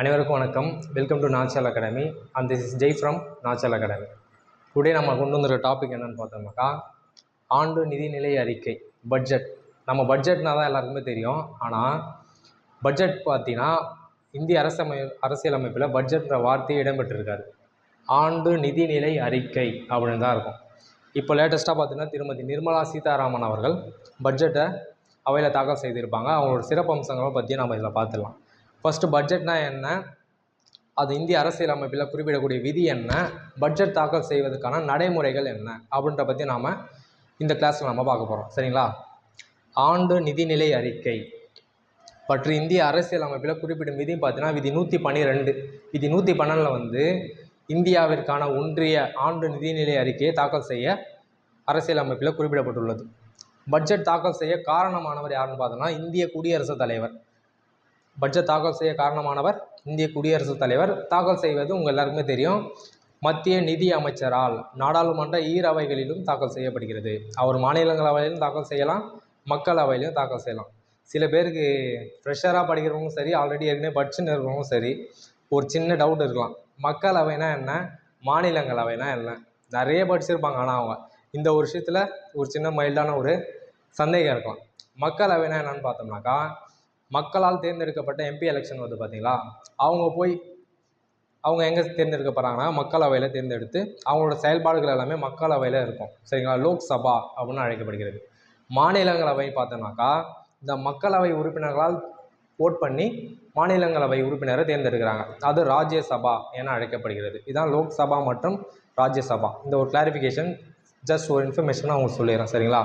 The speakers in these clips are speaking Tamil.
அனைவருக்கும் வணக்கம். Welcome to Nachal academy and this is Jai from Nachal academy today நம்ம கொண்டு வந்துருக்க டாபிக் என்னன்னு பார்த்தோம்னாக்கா ஆண்டு நிதிநிலை அறிக்கை பட்ஜெட் நம்ம பட்ஜெட்னா தான் எல்லாருக்குமே தெரியும். ஆனால் பட்ஜெட் பார்த்தீங்கன்னா இந்திய அரசமை அரசியலமைப்பில் பட்ஜெட்ன்ற வார்த்தையை இடம்பெற்றிருக்காரு ஆண்டு நிதிநிலை அறிக்கை அப்படின்னு தான் இருக்கும். இப்போ லேட்டஸ்ட்டாக பார்த்தீங்கன்னா திருமதி நிர்மலா சீதாராமன் அவர்கள் பட்ஜெட்டை அவையில் தாக்கல் செய்திருப்பாங்க. அவங்களோட சிறப்பம்சங்களை பற்றி நம்ம இதில் பார்த்துடலாம். ஃபஸ்ட்டு பட்ஜெட்னா என்ன? அது இந்திய அரசியலமைப்பில் குறிப்பிடக்கூடிய விதி என்ன? பட்ஜெட் தாக்கல் செய்வதற்கான நடைமுறைகள் என்ன? அப்படின்ற பற்றி நாம் இந்த கிளாஸில் நம்ம பார்க்க போகிறோம் சரிங்களா? ஆண்டு நிதிநிலை அறிக்கை. பற்றி இந்திய அரசியலமைப்பில் குறிப்பிடும் விதி பார்த்தீங்கன்னா விதி நூற்றி பன்னிரெண்டு. விதி நூற்றி பன்னெண்டில் வந்து இந்தியாவிற்கான ஒன்றிய ஆண்டு நிதிநிலை அறிக்கையை தாக்கல் செய்ய அரசியலமைப்பில் குறிப்பிடப்பட்டுள்ளது. பட்ஜெட் தாக்கல் செய்ய காரணமானவர் யாருன்னு பார்த்தோம்னா இந்திய குடியரசுத் தலைவர். பட்ஜெட் தாக்கல் செய்ய காரணமானவர் இந்திய குடியரசுத் தலைவர். தாக்கல் செய்வது உங்கள் எல்லாருக்குமே தெரியும். மத்திய நிதி அமைச்சரால் நாடாளுமன்ற ஈரவைகளிலும் தாக்கல் செய்யப்படுகிறது. அவர் மாநிலங்களவையிலும் தாக்கல் செய்யலாம் மக்களவையிலும் தாக்கல் செய்யலாம். சில பேருக்கு ஃப்ரெஷராக படிக்கிறவங்களும் சரி ஆல்ரெடி ஏற்கனவே படிச்சுன்னு இருக்கிறவங்களும் சரி ஒரு சின்ன டவுட் இருக்கலாம். மக்களவைனா என்ன? மாநிலங்களவைனா என்ன? நிறைய படிச்சிருப்பாங்க ஆனால் அவங்க. இந்த ஒரு விஷயத்தில் ஒரு சின்ன மைல்டான ஒரு சந்தேகம் இருக்கலாம். மக்களவைனா என்னன்னு பார்த்தோம்னாக்கா மக்களால் தேர்ந்தெடுக்கப்பட்ட எம்பி எலெக்ஷன் வந்து பார்த்தீங்களா அவங்க போய் அவங்க எங்கே தேர்ந்தெடுக்கப்படுறாங்கன்னா மக்களவையில் தேர்ந்தெடுத்து அவங்களோட செயல்பாடுகள் எல்லாமே மக்களவையில் இருக்கும். சரிங்களா? லோக்சபா அப்படின்னு அழைக்கப்படுகிறது. மாநிலங்களவை பார்த்தோம்னாக்கா இந்த மக்களவை உறுப்பினர்களால் ஓட் பண்ணி மாநிலங்களவை உறுப்பினரை தேர்ந்தெடுக்கிறாங்க. அது ராஜ்யசபா என அழைக்கப்படுகிறது. இதுதான் லோக்சபா மற்றும் ராஜ்யசபா. இந்த ஒரு கிளாரிஃபிகேஷன் ஜஸ்ட் ஒரு இன்ஃபர்மேஷன் அவங்க சொல்லிடுறேன். சரிங்களா?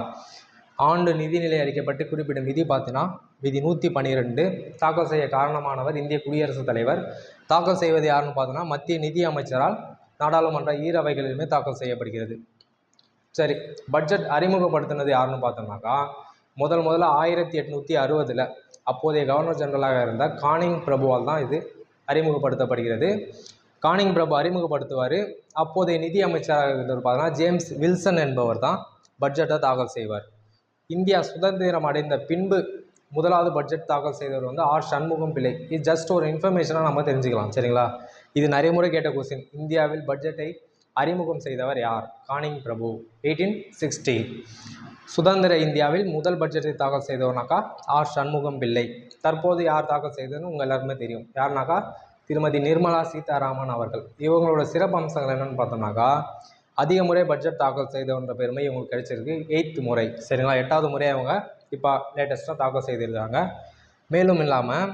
ஆண்டு நிதிநிலை அறிக்கப்பட்டு குறிப்பிடும் விதி பார்த்தீங்கன்னா விதி நூற்றி பன்னிரெண்டு தாக்கல் செய்ய காரணமானவர் இந்திய குடியரசுத் தலைவர். தாக்கல் செய்வது யாருன்னு பார்த்தோன்னா மத்திய நிதி அமைச்சரால் நாடாளுமன்ற ஈரவைகளிலுமே தாக்கல் செய்யப்படுகிறது. சரி பட்ஜெட் அறிமுகப்படுத்தினது யாருன்னு பார்த்தோம்னாக்கா முதல் முதல்ல ஆயிரத்தி எட்நூற்றி அறுபதில் அப்போதைய கவர்னர் ஜெனரலாக இருந்த கானிங் பிரபுவால் தான் இது அறிமுகப்படுத்தப்படுகிறது. கானிங் பிரபு அறிமுகப்படுத்துவார். அப்போதைய நிதி அமைச்சராக இருந்தவர் பார்த்தோன்னா ஜேம்ஸ் வில்சன் என்பவர் தான் பட்ஜெட்டை தாக்கல் செய்வார். இந்தியா சுதந்திரம் அடைந்த பின்பு முதலாவது பட்ஜெட் தாக்கல் செய்தவர் வந்து ஆர். சண்முகம் பிள்ளை. இது ஜஸ்ட் ஒரு இன்ஃபர்மேஷனாக நம்ம தெரிஞ்சுக்கலாம் சரிங்களா? இது நிறைய முறை கேட்ட கொஸ்டின் இந்தியாவில் பட்ஜெட்டை அறிமுகம் செய்தவர் யார்? கானிங் பிரபு எயிட்டீன் சிக்ஸ்டி சுதந்திர இந்தியாவில் முதல் பட்ஜெட்டை தாக்கல் செய்தவர்னாக்கா ஆர். சண்முகம் பிள்ளை. தற்போது யார் தாக்கல் செய்ததுன்னு உங்கள் எல்லாருமே தெரியும். யாருனாக்கா? திருமதி நிர்மலா சீதாராமன் அவர்கள். இவங்களோட சிறப்பு அம்சங்கள் என்னென்னு பார்த்தோம்னாக்கா அதிக முறை பட்ஜெட் தாக்கல் செய்தவன்ற பெருமை இவங்களுக்கு கிடைச்சிருக்கு. எயித்து முறை. சரிங்களா? எட்டாவது முறை அவங்க இப்போ லேட்டஸ்ட்டாக தாக்கல் செய்திருக்காங்க. மேலும் இல்லாமல்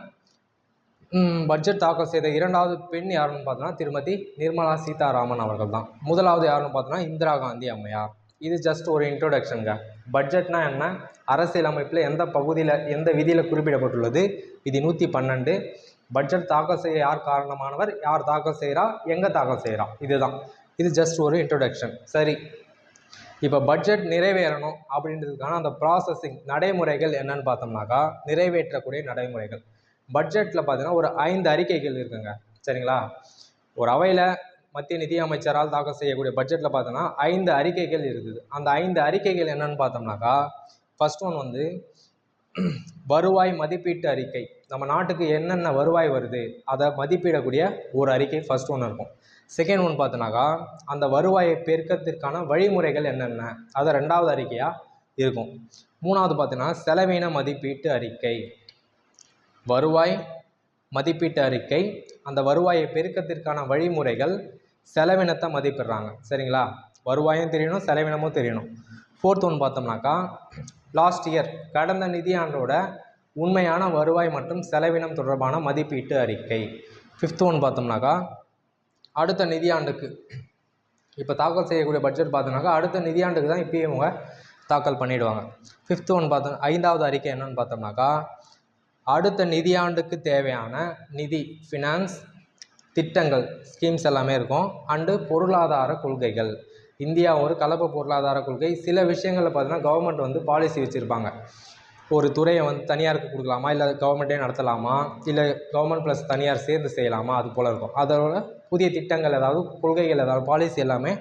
பட்ஜெட் தாக்கல் செய்த இரண்டாவது பெண் யாருன்னு பார்த்தோன்னா திருமதி நிர்மலா சீதாராமன் அவர்கள் தான். முதலாவது யாருன்னு பார்த்தோன்னா இந்திரா காந்தி அம்மையார். இது ஜஸ்ட் ஒரு இன்ட்ரோடக்ஷனுங்க பட்ஜெட்னா என்ன? அரசியலமைப்பில் எந்த பகுதியில் எந்த விதியில் குறிப்பிடப்பட்டுள்ளது? விதி நூற்றி பன்னெண்டு. பட்ஜெட் தாக்கல் செய்ய யார் காரணமானவர்? யார் தாக்கல் செய்கிறா எங்கே தாக்கல் செய்கிறா இதுதான். இது ஜஸ்ட் ஒரு இன்ட்ரொடக்ஷன் சரி. இப்போ பட்ஜெட் நிறைவேறணும் அப்படின்றதுக்கான அந்த ப்ராசஸிங் நடைமுறைகள் என்னன்னு பார்த்தோம்னாக்கா நிறைவேற்றக்கூடிய நடைமுறைகள். பட்ஜெட்டில் பார்த்தீங்கன்னா ஒரு ஐந்து அறிக்கைகள் இருக்குங்க. சரிங்களா? ஒரு அவையில் மத்திய நிதி அமைச்சரால் தாக்கல் செய்யக்கூடிய பட்ஜெட்டில் பார்த்தோன்னா ஐந்து அறிக்கைகள் இருக்குது. அந்த ஐந்து அறிக்கைகள் என்னன்னு பார்த்தோம்னாக்கா ஃபஸ்ட் ஒன் வந்து வருவாய் மதிப்பீட்டு அறிக்கை. நம்ம நாட்டுக்கு என்னென்ன வருவாய் வருது அதை மதிப்பிடக்கூடிய ஒரு அறிக்கை ஃபஸ்ட் ஒன்று இருக்கும். செகண்ட் ஒன் பார்த்தோன்னாக்கா அந்த வருவாயை பெருக்கத்திற்கான வழிமுறைகள் என்னென்ன அதை ரெண்டாவது அறிக்கையாக இருக்கும். மூணாவது பார்த்தீங்கன்னா செலவின மதிப்பீட்டு அறிக்கை. வருவாய் மதிப்பீட்டு அறிக்கை அந்த வருவாயை பெருக்கத்திற்கான வழிமுறைகள் செலவினத்தை மதிப்பிடுறாங்க. சரிங்களா? வருவாயும் தெரியணும் செலவினமும் தெரியணும். ஃபோர்த் ஒன் பார்த்தோம்னாக்கா லாஸ்ட் இயர் கடந்த நிதியாண்டோட உண்மையான வருவாய் மற்றும் செலவினம் தொடர்பான மதிப்பீட்டு அறிக்கை. ஃபிஃப்த் ஒன் பார்த்தோம்னாக்கா அடுத்த நிதியாண்டுக்கு இப்போ தாக்கல் செய்யக்கூடிய பட்ஜெட் பார்த்தோம்னாக்கா அடுத்த நிதியாண்டுக்கு தான் இப்போயே இவங்க தாக்கல் பண்ணிவிடுவாங்க ஃபிஃப்த் ஒன் பார்த்தோம் ஐந்தாவது அறிக்கை என்னன்னு பார்த்தோம்னாக்கா அடுத்த நிதியாண்டுக்கு தேவையான நிதி ஃபினான்ஸ் திட்டங்கள் ஸ்கீம்ஸ் எல்லாமே இருக்கும். அண்டு பொருளாதார கொள்கைகள். இந்தியா ஒரு கலப்பு பொருளாதார கொள்கை. சில விஷயங்களில் பார்த்தீங்கன்னா கவர்மெண்ட் வந்து பாலிசி வச்சுருப்பாங்க. ஒரு துறையை வந்து தனியாருக்கு கொடுக்கலாமா? இல்லை கவர்மெண்ட்டே நடத்தலாமா? இல்லை கவர்மெண்ட் ப்ளஸ் தனியார் சேர்ந்து செய்யலாமா? அது போல் இருக்கும். அதோட புதிய திட்டங்கள் ஏதாவது கொள்கைகள் ஏதாவது பாலிசி எல்லாமே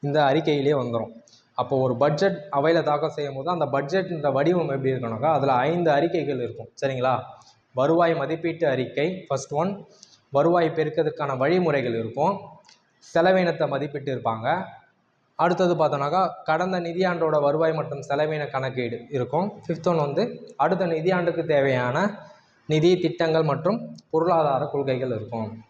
இந்த அறிக்கையிலே வந்துடும் அப்போ ஒரு பட்ஜெட் அவையில் தாக்கல் செய்யும் போது அந்த பட்ஜெட்ன்ற வடிவம் எப்படி இருக்கணும்னாக்கா அதில் ஐந்து அறிக்கைகள் இருக்கும். சரிங்களா? வருவாய் மதிப்பீட்டு அறிக்கை ஃபஸ்ட் ஒன் வருவாய் பெருக்கிறதுக்கான வழிமுறைகள் இருக்கும். செலவினத்தை மதிப்பிட்டு இருப்பாங்க. அடுத்தது பார்த்தோன்னாக்கா கடந்த நிதியாண்டோட வருவாய் மற்றும் செலவின கணக்கீடு இருக்கும். ஃபிஃப்த் ஒன் வந்து அடுத்த நிதியாண்டுக்கு தேவையான நிதி திட்டங்கள் மற்றும் பொருளாதார கொள்கைகள் இருக்கும்.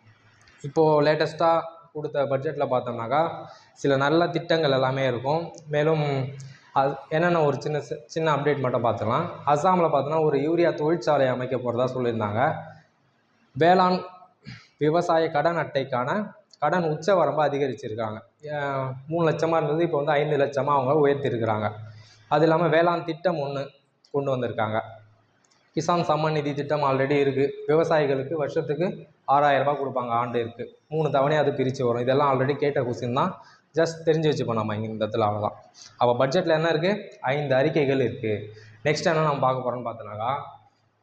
இப்போது லேட்டஸ்ட்டாக கொடுத்த பட்ஜெட்டில் பார்த்தோம்னாக்கா சில நல்ல திட்டங்கள் எல்லாமே இருக்கும். மேலும் அது என்னென்ன ஒரு சின்ன சி- சின்ன அப்டேட் மட்டும் பார்த்துக்கலாம் அஸ்ஸாமில் பார்த்தோன்னா ஒரு யூரியா தொழிற்சாலை அமைக்க போகிறதா சொல்லியிருந்தாங்க. வேளாண் விவசாய கடன் அட்டைக்கான கடன் உச்ச வரம்பை அதிகரிச்சிருக்காங்க. மூணு லட்சமாக இருந்தது இப்போ வந்து ஐந்து லட்சமாக அவங்க உயர்த்திருக்கிறாங்க. அது இல்லாமல் வேளாண் திட்டம் ஒன்று கொண்டு வந்திருக்காங்க. கிசான் சம்மன் நிதி திட்டம் ஆல்ரெடி இருக்குது விவசாயிகளுக்கு வருஷத்துக்கு ஆறாயிரம் ரூபாய் கொடுப்பாங்க இருக்குது மூணு தவணையாக அது பிரித்து வரும். இதெல்லாம் ஆல்ரெடி கேட்ட கொஸ்டின் தான். ஜஸ்ட் தெரிஞ்சு வச்சுப்போம் நம்ம இங்கே இந்த இடத்துல அவ்வளோதான் அப்போ பட்ஜெட்டில் என்ன இருக்குது ஐந்து அறிக்கைகள் இருக்குது நெக்ஸ்ட் என்ன நம்ம பார்க்க போகிறோம்னு பார்த்தோன்னாக்கா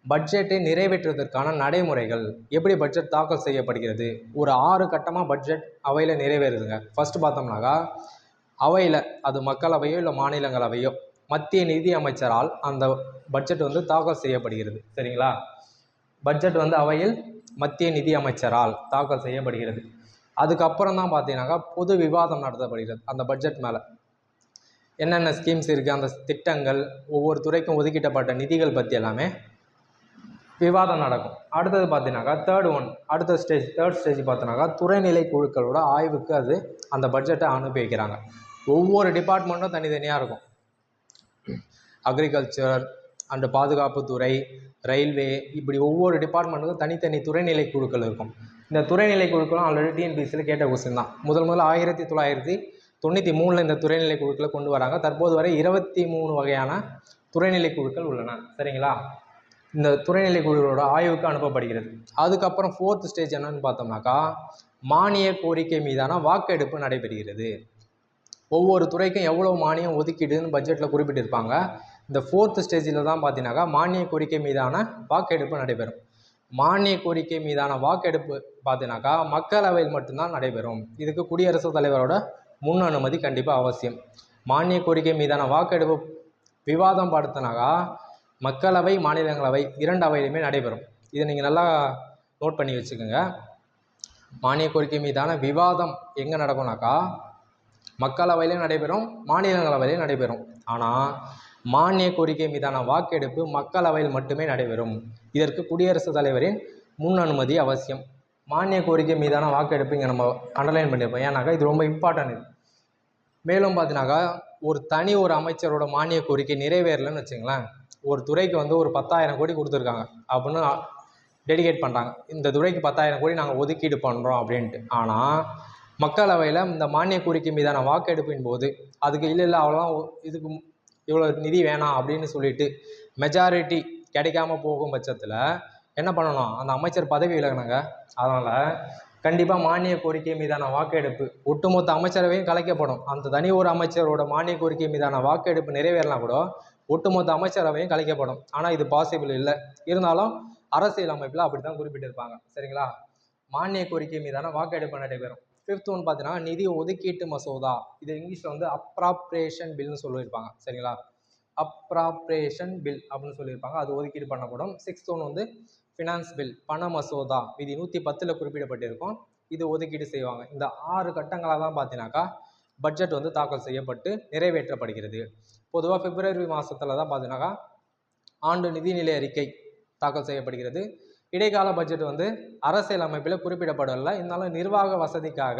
பட்ஜெட்டை நிறைவேற்றுவதற்கான நடைமுறைகள் எப்படி பட்ஜெட் தாக்கல் செய்யப்படுகிறது? ஒரு ஆறு கட்டமாக பட்ஜெட் அவையில் நிறைவேறுதுங்க. ஃபஸ்ட்டு பார்த்தோம்னாக்கா அவையில் அது மக்களவையோ இல்லை மாநிலங்களவையோ மத்திய நிதி அமைச்சரால் அந்த பட்ஜெட் வந்து தாக்கல் செய்யப்படுகிறது. சரிங்களா? பட்ஜெட் வந்து அவையில் மத்திய நிதி அமைச்சரால் தாக்கல் செய்யப்படுகிறது. அதுக்கப்புறம் தான் பார்த்தீங்கன்னாக்கா பொது விவாதம் நடத்தப்படுகிறது அந்த பட்ஜெட் மேலே. என்னென்ன ஸ்கீம்ஸ் இருக்குது அந்த திட்டங்கள் ஒவ்வொரு துறைக்கும் ஒதுக்கிட்டப்பட்ட நிதிகள் பற்றி எல்லாமே விவாதம் நடக்கும். அடுத்தது பார்த்தீங்கன்னாக்கா தேர்ட் ஒன் அடுத்த ஸ்டேஜ் தேர்ட் ஸ்டேஜ் பார்த்தோன்னாக்கா துறைநிலை குழுக்களோட ஆய்வுக்கு அது அந்த பட்ஜெட்டை அனுப்பி வைக்கிறாங்க ஒவ்வொரு டிபார்ட்மெண்ட்டும் தனித்தனியாக இருக்கும். அக்ரிகல்ச்சர் அண்டு பாதுகாப்புத்துறை ரயில்வே இப்படி ஒவ்வொரு டிபார்ட்மெண்ட்டுக்கும் தனித்தனி துறைநிலை குழுக்கள் இருக்கும். இந்த துறைநிலை குழுக்களும் ஆல்ரெடி டிஎன்பிசியில் கேட்ட கொஸ்டின் தான். முதல் முதல்ல ஆயிரத்தி தொள்ளாயிரத்தி தொண்ணூற்றி மூணில் இந்த துறைநிலை குழுக்களை கொண்டு வராங்க. தற்போது வரை இருபத்தி மூணு வகையான துறைநிலை குழுக்கள் உள்ளன. சரிங்களா? இந்த துறைநிலை குழுவோட ஆய்வுக்கு அனுப்பப்படுகிறது. அதுக்கப்புறம் ஃபோர்த் ஸ்டேஜ் என்னன்னு பார்த்தோம்னாக்கா மானிய கோரிக்கை மீதான வாக்கெடுப்பு நடைபெறுகிறது. ஒவ்வொரு துறைக்கும் எவ்வளோ மானியம் ஒதுக்கீடுன்னு பட்ஜெட்டில் குறிப்பிட்டிருப்பாங்க. இந்த ஃபோர்த் ஸ்டேஜில் தான் பார்த்தீங்கன்னாக்கா மானிய கோரிக்கை மீதான வாக்கெடுப்பு நடைபெறும். மானிய கோரிக்கை மீதான வாக்கெடுப்பு பார்த்தீங்கன்னாக்கா மக்களவையில் மட்டும்தான் நடைபெறும். இதுக்கு குடியரசுத் தலைவரோட முன் அனுமதி கண்டிப்பாக அவசியம். மானிய கோரிக்கை மீதான வாக்கெடுப்பு விவாதம் படுத்தினாக்கா மக்களவை மாநிலங்களவை இரண்டு அவையிலுமே நடைபெறும். இதை நீங்கள் நல்லா நோட் பண்ணி வச்சுக்கோங்க. மானிய கோரிக்கை மீதான விவாதம் எங்கே நடக்கும்னாக்கா மக்களவையிலையும் நடைபெறும் மாநிலங்களவையிலையும் நடைபெறும். ஆனால் மானிய கோரிக்கை மீதான வாக்கெடுப்பு மக்களவையில் மட்டுமே நடைபெறும். இதற்கு குடியரசுத் தலைவரின் முன் அனுமதி அவசியம். மானிய கோரிக்கை மீதான வாக்கெடுப்பு இங்கே நம்ம அண்டர்லைன் பண்ணியிருப்போம் ஏன்னாக்கா இது ரொம்ப இம்பார்ட்டன்ட் இது. மேலும் பார்த்தீங்கன்னாக்கா ஒரு தனி ஒரு அமைச்சரோட மானிய கோரிக்கை நிறைவேறலைன்னு வச்சுங்களேன். ஒரு துறைக்கு வந்து ஒரு பத்தாயிரம் கோடி கொடுத்துருக்காங்க அப்படின்னு டெடிகேட் பண்ணுறாங்க இந்த துறைக்கு பத்தாயிரம் கோடி நாங்கள் ஒதுக்கீடு பண்ணுறோம் அப்படின்ட்டு. ஆனால் மக்களவையில் இந்த மானிய கோரிக்கை மீதான வாக்கெடுப்பின் போது அதுக்கு இல்லை இல்லை அவ்வளோதான் இதுக்கு இவ்வளோ நிதி வேணாம் அப்படின்னு சொல்லிட்டு மெஜாரிட்டி கிடைக்காம போகும் பட்சத்தில் என்ன பண்ணணும்? அந்த அமைச்சர் பதவி விலகினாங்க அதனால் கண்டிப்பாக மானிய கோரிக்கை மீதான வாக்கெடுப்பு ஒட்டுமொத்த அமைச்சரவையும் கலைக்கப்படும். அந்த தனி ஒரு அமைச்சரோட மானிய கோரிக்கை மீதான வாக்கெடுப்பு நிறைவேறலாம் கூட ஒட்டுமொத்த அமைச்சரவையும் கலைக்கப்படும். ஆனால் இது பாசிபிள் இல்லை. இருந்தாலும் அரசியல் அமைப்பில் அப்படி தான் குறிப்பிட்டிருப்பாங்க. சரிங்களா? மானிய கோரிக்கை மீதான வாக்கெடுப்பு நடைபெறும். ஃபிஃப்த் ஒன் பார்த்தீங்கன்னா நிதி ஒதுக்கீட்டு மசோதா. இது இங்கிலீஷில் வந்து அப்ராப்ரேஷன் பில்னு சொல்லியிருப்பாங்க. சரிங்களா? அப்ராப்ரேஷன் பில் அப்படின்னு சொல்லியிருப்பாங்க. அது ஒதுக்கீடு பண்ணப்படும். சிக்ஸ்த் ஒன் வந்து ஃபினான்ஸ் பில் பண மசோதா. விதி நூற்றி பத்தில் குறிப்பிடப்பட்டிருக்கும். இது ஒதுக்கீடு செய்வாங்க. இந்த ஆறு கட்டங்களாக தான் பார்த்தீங்கன்னாக்கா பட்ஜெட் வந்து தாக்கல் செய்யப்பட்டு நிறைவேற்றப்படுகிறது. பொதுவாக பிப்ரவரி மாதத்தில் தான் பார்த்தீங்கன்னாக்கா ஆண்டு நிதிநிலை அறிக்கை தாக்கல் செய்யப்படுகிறது. இடைக்கால பட்ஜெட் வந்து அரசியல் அமைப்பில் குறிப்பிடப்படவில்லை இருந்தாலும் நிர்வாக வசதிக்காக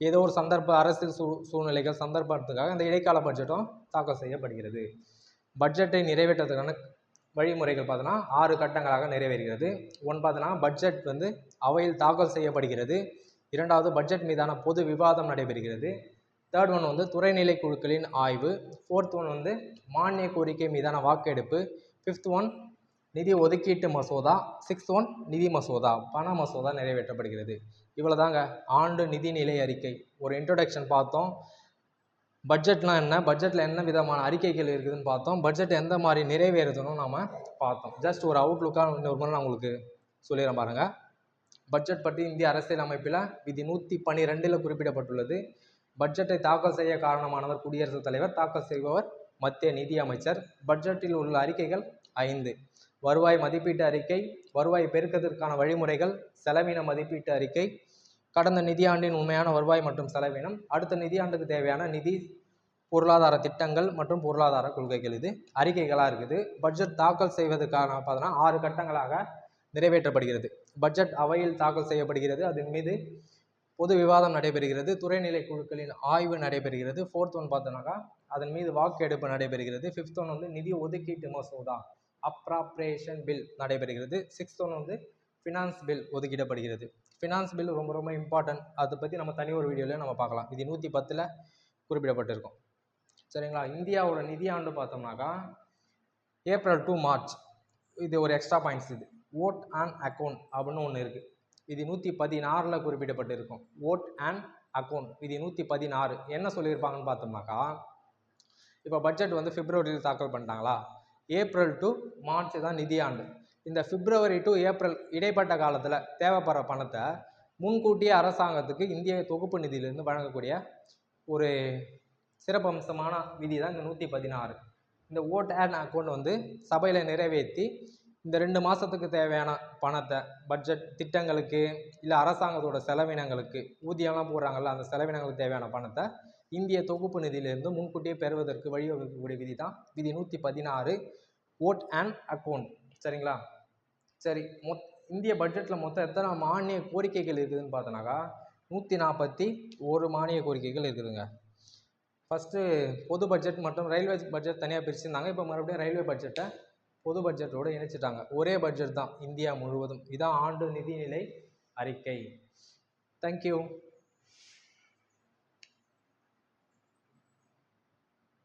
ஏதோ ஒரு சந்தர்ப்ப அரசியல் சூ சூழ்நிலைகள் சந்தர்ப்பத்துக்காக இந்த இடைக்கால பட்ஜெட்டும் தாக்கல் செய்யப்படுகிறது. பட்ஜெட்டை நிறைவேற்றத்துக்கான வழிமுறைகள் பார்த்தோன்னா ஆறு கட்டங்களாக நிறைவேறுகிறது. ஒன் பார்த்தோன்னா பட்ஜெட் வந்து அவையில் தாக்கல் செய்யப்படுகிறது. இரண்டாவது பட்ஜெட் மீதான பொது விவாதம் நடைபெறுகிறது. தேர்ட் ஒன் வந்து துறைநிலை குழுக்களின் ஆய்வு. ஃபோர்த் ஒன் வந்து மானிய கோரிக்கை மீதான வாக்கெடுப்பு. ஃபிஃப்த் ஒன் நிதி ஒதுக்கீட்டு மசோதா. சிக்ஸ்த் ஒன் நிதி மசோதா. பண மசோதா நிறைவேற்றப்படுகிறது. இவ்வளோதாங்க ஆண்டு நிதிநிலை அறிக்கை. ஒரு இன்ட்ரொடக்ஷன் பார்த்தோம். பட்ஜெட்லாம் என்ன? பட்ஜெட்டில் என்ன விதமான அறிக்கைகள் இருக்குதுன்னு பார்த்தோம். பட்ஜெட் எந்த மாதிரி நிறைவேறுதுன்னு நம்ம பார்த்தோம். ஜஸ்ட் ஒரு அவுட்லுக்காக இன்னொரு முறை நான் உங்களுக்கு சொல்லிடுறேன் பாருங்கள் பட்ஜெட் பற்றி இந்திய அரசியல் அமைப்பில் விதி நூற்றி பன்னிரெண்டில் குறிப்பிடப்பட்டுள்ளது. பட்ஜெட்டை தாக்கல் செய்ய காரணமானவர் குடியரசுத் தலைவர் தாக்கல் செய்பவர் மத்திய நிதி அமைச்சர் பட்ஜெட்டில் உள்ள அறிக்கைகள் ஐந்து. வருவாய் மதிப்பீட்டு அறிக்கை வருவாய் பெருக்கத்திற்கான வழிமுறைகள் செலவின மதிப்பீட்டு அறிக்கை கடந்த நிதியாண்டின் உண்மையான வருவாய் மற்றும் செலவினம் அடுத்த நிதியாண்டுக்கு தேவையான நிதி பொருளாதார திட்டங்கள் மற்றும் பொருளாதார கொள்கைகள் இது. அறிக்கைகளாக இருக்குது. பட்ஜெட் தாக்கல் செய்வதற்கான பார்த்தோன்னா ஆறு கட்டங்களாக நிறைவேற்றப்படுகிறது. பட்ஜெட் அவையில் தாக்கல் செய்யப்படுகிறது. அதன் மீது பொது விவாதம் நடைபெறுகிறது. துறைநிலை குழுக்களின் ஆய்வு நடைபெறுகிறது. ஃபோர்த் ஒன் பார்த்தோன்னாக்கா அதன் மீது வாக்கெடுப்பு நடைபெறுகிறது. ஃபிஃப்த் ஒன் வந்து நிதி ஒதுக்கீட்டு மசோதா அப்ராப்ரேஷன் பில் நடைபெறுகிறது. சிக்ஸ்த் ஒன் வந்து ஃபினான்ஸ் பில் ஒதுக்கிடப்படுகிறது. ஃபினான்ஸ் பில் ரொம்ப ரொம்ப இம்பார்ட்டன்ட் அதை பற்றி நம்ம தனி ஒரு வீடியோவில் நம்ம பார்க்கலாம். இது நூற்றி பத்தில் குறிப்பிடப்பட்டிருக்கும். சரிங்களா? இந்தியாவோட நிதியாண்டு பார்த்தோம்னாக்கா ஏப்ரல் டு மார்ச் இது ஒரு எக்ஸ்ட்ரா பாயிண்ட்ஸ் இது. ஓட் ஆன் அக்கௌண்ட் அப்படின்னு ஒன்று இருக்குது இது நூற்றி பதினாறில் குறிப்பிடப்பட்டிருக்கும். ஓட் அண்ட் அக்கௌண்ட் இது நூற்றி பதினாறு. என்ன சொல்லியிருப்பாங்கன்னு பார்த்தோம்னாக்கா இப்போ பட்ஜெட் வந்து பிப்ரவரியில் தாக்கல் பண்ணிட்டாங்களா? ஏப்ரல் டு மார்ச் தான் நிதியாண்டு. இந்த பிப்ரவரி டு ஏப்ரல் இடைப்பட்ட காலத்தில் தேவைப்படுற பணத்தை முன்கூட்டியே அரசாங்கத்துக்கு இந்திய தொகுப்பு நிதியிலிருந்து வழங்கக்கூடிய ஒரு சிறப்பம்சமான விதி தான் இந்த நூற்றி பதினாறு. இந்த ஓட் அண்ட் அக்கௌண்ட் வந்து சபையில் நிறைவேற்றி இந்த ரெண்டு மாதத்துக்கு தேவையான பணத்தை பட்ஜெட் திட்டங்களுக்கு இல்லை அரசாங்கத்தோட செலவினங்களுக்கு ஊதியம்லாம் போடுறாங்கல்ல அந்த செலவினங்களுக்கு தேவையான பணத்தை இந்திய தொகுப்பு நிதியிலிருந்து முன்கூட்டியே பெறுவதற்கு வழிவகுக்கக்கூடிய விதி தான் விதி நூற்றி பதினாறு ஓட் அண்ட் அக்கௌண்ட் சரிங்களா? சரி மொத் இந்திய பட்ஜெட்டில் மொத்தம் எத்தனை மானிய கோரிக்கைகள் இருக்குதுன்னு பார்த்தோன்னாக்கா நூற்றி நாற்பத்தி ஒரு மானிய கோரிக்கைகள் இருக்குதுங்க. ஃபஸ்ட்டு பொது பட்ஜெட் மற்றும் ரயில்வே பட்ஜெட் தனியாக பிரிச்சிருந்தாங்க. இப்போ மறுபடியும் ரயில்வே பட்ஜெட்டை பொது பட்ஜெட்டோடு இணைச்சிட்டாங்க. ஒரே பட்ஜெட் தான் இந்தியா முழுவதும். இதான் ஆண்டு நிதிநிலை அறிக்கை. தேங்க்யூ